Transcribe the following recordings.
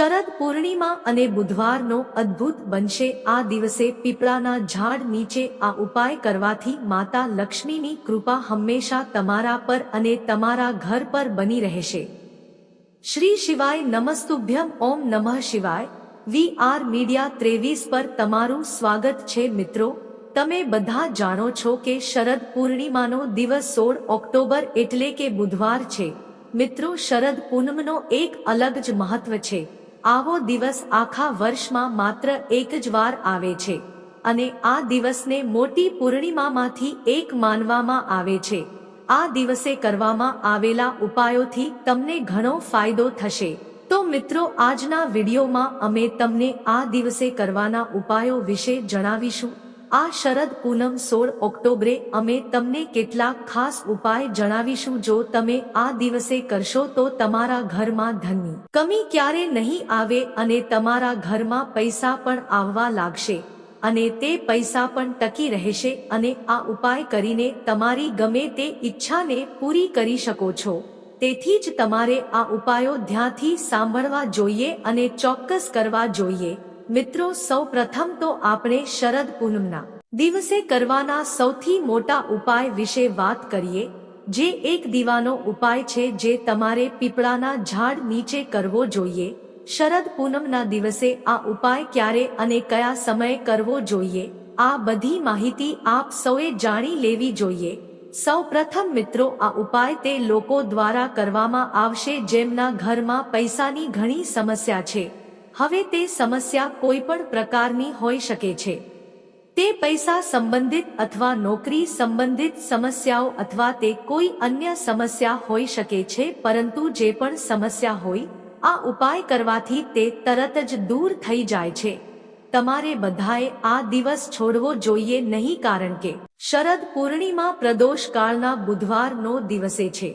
શરદ પૂર્ણિમા અને બુધવારનો અદ્ભુત બનશે. આ દિવસે પીપળાના ઝાડ નીચે આ ઉપાય કરવાથી માતા લક્ષ્મીની કૃપા હંમેશા તમારા પર અને તમારા ઘર પર બની રહેશે. શ્રી શિવાય નમસ્તુભ્યમ ઓમ નમઃ શિવાય. વી આર મીડિયા ત્રેવીસ પર તમારું સ્વાગત છે મિત્રો. તમે બધા જાણો છો કે શરદ પૂર્ણિમાનો દિવસ સોળ ઓક્ટોબર એટલે કે બુધવાર છે. મિત્રો, શરદ પૂનમનો એક અલગ જ મહત્વ છે. આવો દિવસ આખા વર્ષમાં માત્ર એક જ વાર આવે છે અને આ દિવસને મોટી પૂર્ણિમામાંથી એક માનવામાં આવે છે. આ દિવસે કરવામાં આવેલા ઉપાયોથી તમને ઘણો ફાયદો થશે. તો મિત્રો, આજના વિડીયોમાં અમે તમને આ દિવસે કરવાના ઉપાયો વિશે જણાવીશું. આ શરદ પૂનમ સોળ ઓક્ટોબરે અમે તમને કેટલાક ખાસ ઉપાય જણાવીશું જો તમે આ દિવસે કરશો તો તમારા ઘરમાં ધનની કમી ક્યારે નહીં આવે અને તમારા ઘરમાં પૈસા પણ આવવા લાગશે અને તે પૈસા પણ ટકી રહેશે અને આ ઉપાય કરીને તમારી ગમે તે ઈચ્છાને પૂરી કરી શકો છો. તેથી જ તમારે આ ઉપાયો ધ્યાનથી સાંભળવા જોઈએ અને ચોક્કસ કરવા જોઈએ. મિત્રો સૌ પ્રથમ તો આપણે શરદ પૂનમના દિવસે કરવાના સૌથી મોટા ઉપાય વિશે વાત કરીએ, જે એક દીવાનો ઉપાય છે જે તમારે પીપળાના ઝાડ નીચે કરવો જોઈએ. શરદ પૂનમના દિવસે આ ઉપાય ક્યારે અને કયા સમયે કરવો જોઈએ, આ બધી માહિતી આપ સૌએ જાણી લેવી જોઈએ. સૌ મિત્રો, આ ઉપાય તે લોકો દ્વારા કરવામાં આવશે, જેમના ઘરમાં પૈસાની ઘણી સમસ્યા છે. હવે તે સમસ્યા કોઈ પણ પ્રકારની હોઈ શકે છે. તે પૈસા સંબંધિત અથવા નોકરી સંબંધિત સમસ્યાઓ અથવા તે કોઈ અન્ય સમસ્યા હોઈ શકે છે, પરંતુ જે પણ સમસ્યા હોય, આ ઉપાય કરવાથી તે તરત જ દૂર થઈ જાય છે. તમારે બધાએ આ દિવસ છોડવો જોઈએ નહીં કારણ કે શરદ પૂર્ણિમા પ્રદોષ કાળના બુધવારનો દિવસે છે.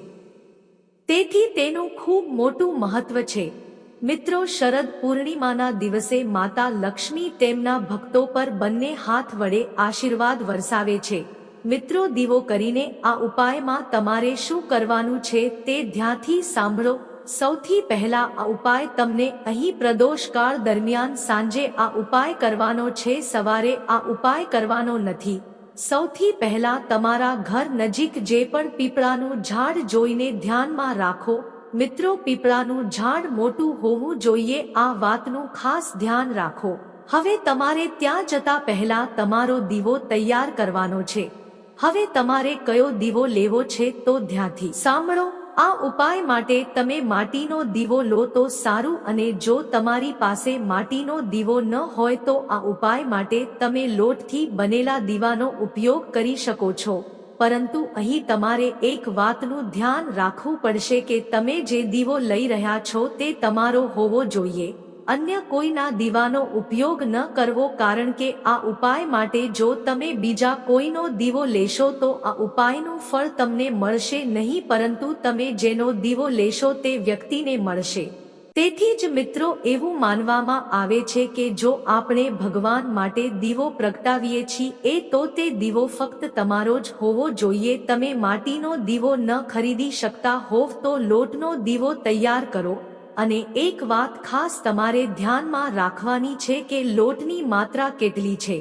તેથી તેનું ખૂબ મોટું મહત્વ છે. મિત્રો, શરદ પૂર્ણિમાના દિવસે માતા લક્ષ્મી તેમના ભક્તો પર બંને હાથ વડે આશીર્વાદ વરસાવે છે. મિત્રો, દીવો કરીને આ ઉપાયમાં તમારે શું કરવાનું છે તે ધ્યાનથી સાંભળો. સૌથી પહેલા આ ઉપાય તમને અહીં પ્રદોષકાળ દરમિયાન સાંજે આ ઉપાય કરવાનો છે, સવારે આ ઉપાય કરવાનો નથી. સૌથી પહેલા તમારા ઘર નજીક જે પણ પીપળાનું ઝાડ જોઈને ધ્યાનમાં રાખો. મિત્રો, પીપળાનું ઝાડ મોટું હોવું જોઈએ, આ વાતનું ખાસ ધ્યાન રાખો. હવે તમારે ત્યાં જતા પહેલા તમારો દીવો તૈયાર કરવાનો છે. હવે તમારે કયો દીવો લેવો છે તો ધ્યાનથી સાંભળો. આ ઉપાય માટે તમે માટીનો દીવો લો તો સારું અને જો તમારી પાસે માટીનો દીવો ન હોય તો આ ઉપાય માટે તમે લોટથી બનેલા દીવાનો ઉપયોગ કરી શકો છો. પરંતુ અહીં તમારે એક વાતનું ધ્યાન રાખવું પડશે કે તમે જે દીવો લઈ રહ્યા છો તે તમારો હોવો જોઈએ. અન્ય કોઈના દીવાનો ઉપયોગ ન કરવો કારણ કે આ ઉપાય માટે જો તમે બીજા કોઈનો દીવો લેશો તો આ ઉપાયનું ફળ તમને મળશે નહીં પરંતુ તમે જેનો દીવો લેશો તે વ્યક્તિને મળશે. તેથી જ મિત્રો, એવું માનવામાં આવે છે કે જો આપણે ભગવાન માટે દીવો પ્રગટાવીએ છીએ તો તે દીવો ફક્ત તમારો જ હોવો જોઈએ. તમે માટીનો દીવો ન ખરીદી શકતા હોવ તો લોટનો દીવો તૈયાર કરો. અને એક વાત ખાસ તમારે ધ્યાનમાં રાખવાની છે કે લોટની માત્રા કેટલી છે.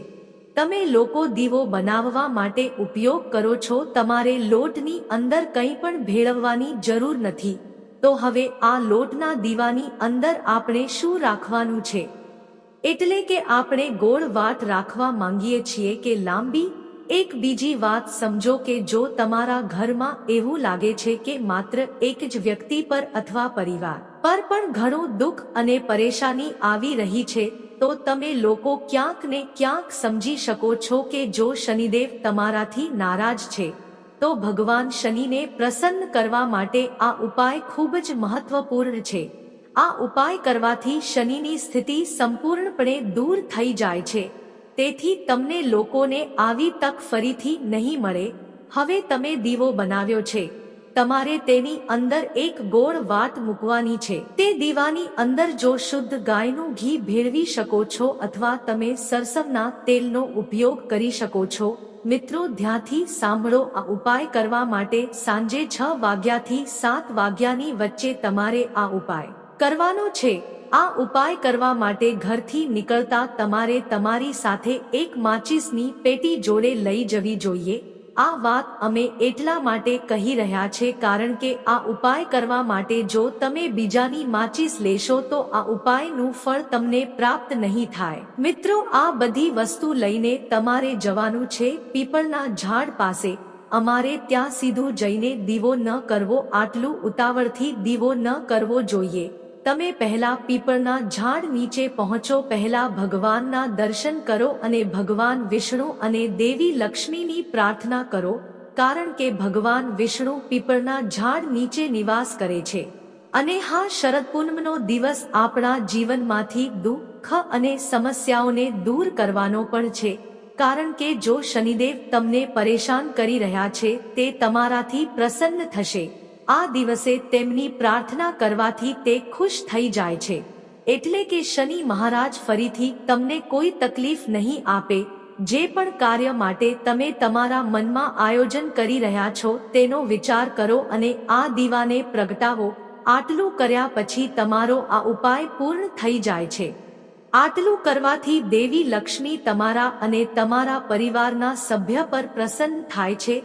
તમે લોકો દીવો બનાવવા માટે ઉપયોગ કરો છો, તમારે લોટની અંદર કંઈ પણ ભેળવવાની જરૂર નથી. તો હવે આ લોટના દીવાની અંદર આપણે શું રાખવાનું છે? એટલે કે આપણે ગોળ વાત રાખવા માંગીએ છીએ કે લાંબી, એક બીજી વાત સમજો કે જો તમારા ઘરમાં એવું લાગે છે કે માત્ર એક જ વ્યક્તિ પર અથવા પરિવાર પર પણ ઘણું દુઃખ અને પરેશાની આવી રહી છે, તો તમે લોકો ક્યાંક ને ક્યાંક સમજી શકો છો કે જો શનિદેવ તમારાથી નારાજ છે તો ભગવાન શનિને પ્રસન્ન કરવા માટે આ ઉપાય ખૂબ જ મહત્વપૂર્ણ છે. આ ઉપાય કરવાથી શનિની સ્થિતિ સંપૂર્ણપણે દૂર થઈ જાય છે. તેથી તમને લોકોને આવી તક ફરીથી નહીં મળે. હવે તમે દીવો બનાવ્યો છે. તમારે તેની અંદર એક ગોળ વાટ મૂકવાની છે. તે દીવાની અંદર જો શુદ્ધ ગાયનું ઘી ભેળવી શકો છો અથવા તમે સરસવના તેલનો ઉપયોગ કરી શકો છો. મિત્રો ધ્યાથી સાંભળો. આ ઉપાય કરવા માટે સાંજે છ વાગ્યાથી સાત વાગ્યાની વચ્ચે તમારે આ ઉપાય કરવાનો છે. આ ઉપાય કરવા માટે ઘરથી નીકળતા તમારે તમારી સાથે એક માચિસની પેટી જોડે લઈ જવી જોઈએ. આ વાત અમે એટલા માટે કહી રહ્યા છે કારણ કે આ ઉપાય કરવા માટે જો તમે બીજાની માચીસ લેશો તો આ ઉપાયનું ફળ તમને પ્રાપ્ત નહીં થાય. મિત્રો, આ બધી વસ્તુ લઈને તમારે જવાનું છે પીપળના ઝાડ પાસે. અમારે ત્યાં સીધું જઈને દીવો ન કરવો, આટલું ઉતાવળથી દીવો ન કરવો જોઈએ. તમે પહેલા પીપળના ઝાડ નીચે પહોંચો, પહેલા ભગવાનના દર્શન કરો અને ભગવાન વિષ્ણુ અને દેવી લક્ષ્મીની પ્રાર્થના કરો, કારણ કે ભગવાન વિષ્ણુ પીપળના ઝાડ નીચે નિવાસ કરે છે. અને હા શરદ પૂનમનો દિવસ આપણા જીવનમાંથી દુઃખ અને સમસ્યાઓને દૂર કરવાનો પણ છે, કારણ કે જો શનિદેવ તમને પરેશાન કરી રહ્યા છે, તે તમારાથી પ્રસન્ન થશે. આ દિવસે તેમની પ્રાર્થના કરવાથી તે ખુશ થઈ જાય છે. એટલે કે શનિ મહારાજ ફરીથી તમને કોઈ તકલીફ નહીં આપે, જે પણ કાર્ય માટે તમે તમારા મનમાં આયોજન કરી રહ્યા છો તેનો વિચાર કરો અને આ દીવાને પ્રગટાવો. આટલું કર્યા પછી તમારો આ ઉપાય પૂર્ણ થઈ જાય છે. આટલું કરવાથી દેવી લક્ષ્મી તમારા અને તમારા પરિવારના સભ્ય પર પ્રસન્ન થાય છે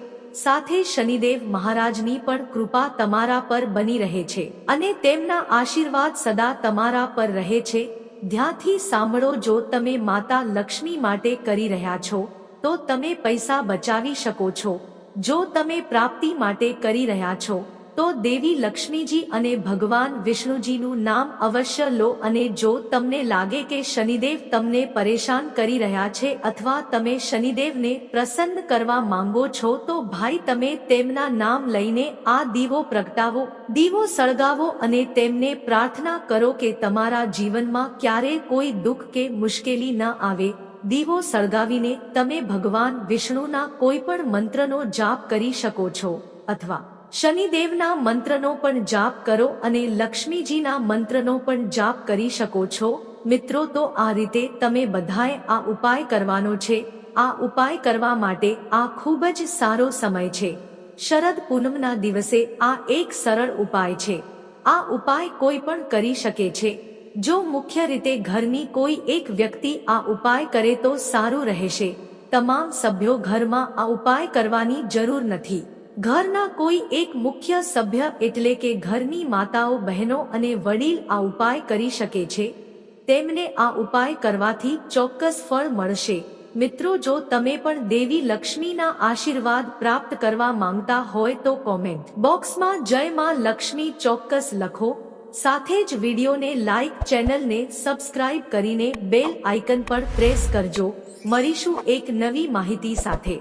સાથે શનિદેવ મહારાજની પણ કૃપા તમારા પર બની રહે છે અને તેમના આશીર્વાદ સદા તમારા પર રહે છે. ધ્યાથી સાંભળો, જો તમે માતા લક્ષ્મી માટે કરી રહ્યા છો, તો તમે પૈસા બચાવી શકો છો. જો તમે પ્રાપ્તિ માટે કરી રહ્યા છો તો દેવી લક્ષ્મીજી અને ભગવાન વિષ્ણુજીનું નામ અવશ્ય લો અને જો તમને લાગે કે શનિદેવ તમને પરેશાન કરી રહ્યા છે અથવા તમે શનિદેવને પ્રસન્ન કરવા માંગો છો તો ભાઈ તમે તેમના નામ લઈને આ દીવો પ્રગટાવો, દીવો સળગાવો અને તેમને પ્રાર્થના કરો કે તમારા જીવનમાં ક્યારે કોઈ દુઃખ કે મુશ્કેલી ન આવે. દીવો સળગાવીને તમે ભગવાન વિષ્ણુના કોઈ પણ મંત્રનો જાપ કરી શકો છો અથવા શનિદેવના મંત્રનો પણ જાપ કરો અને લક્ષ્મીજીના મંત્રનો પણ જાપ કરી શકો છો. મિત્રો, તો આ રીતે તમે બધાએ આ ઉપાય કરવાનો છે. આ ઉપાય કરવા માટે આ ખૂબ જ સારો સમય છે. શરદ પૂનમના દિવસે આ એક સરળ ઉપાય છે. આ ઉપાય કોઈ પણ કરી શકે છે. જો મુખ્ય રીતે ઘરની કોઈ એક વ્યક્તિ આ ઉપાય કરે તો સારું રહેશે. તમામ સભ્યો ઘરમાં આ ઉપાય કરવાની જરૂર નથી. ઘરના કોઈ એક મુખ્ય સભ્ય એટલે કે ઘરની માતાઓ, બહેનો અને વડીલ આ ઉપાય કરી શકે છે? તેમને આ ઉપાય કરવાથી ચોક્કસ ફળ મળશે. મિત્રો, જો તમે પણ દેવી લક્ષ્મીના આશીર્વાદ પ્રાપ્ત કરવા માંગતા હોય તો કોમેન્ટ બોક્સમાં જય માં લક્ષ્મી ચોક્કસ લખો. સાથે જ વિડીયોને લાઇક ચેનલને સબસ્ક્રાઇબ કરીને બેલ આઇકન પર પ્રેસ કરજો. મળીશું એક નવી માહિતી સાથે.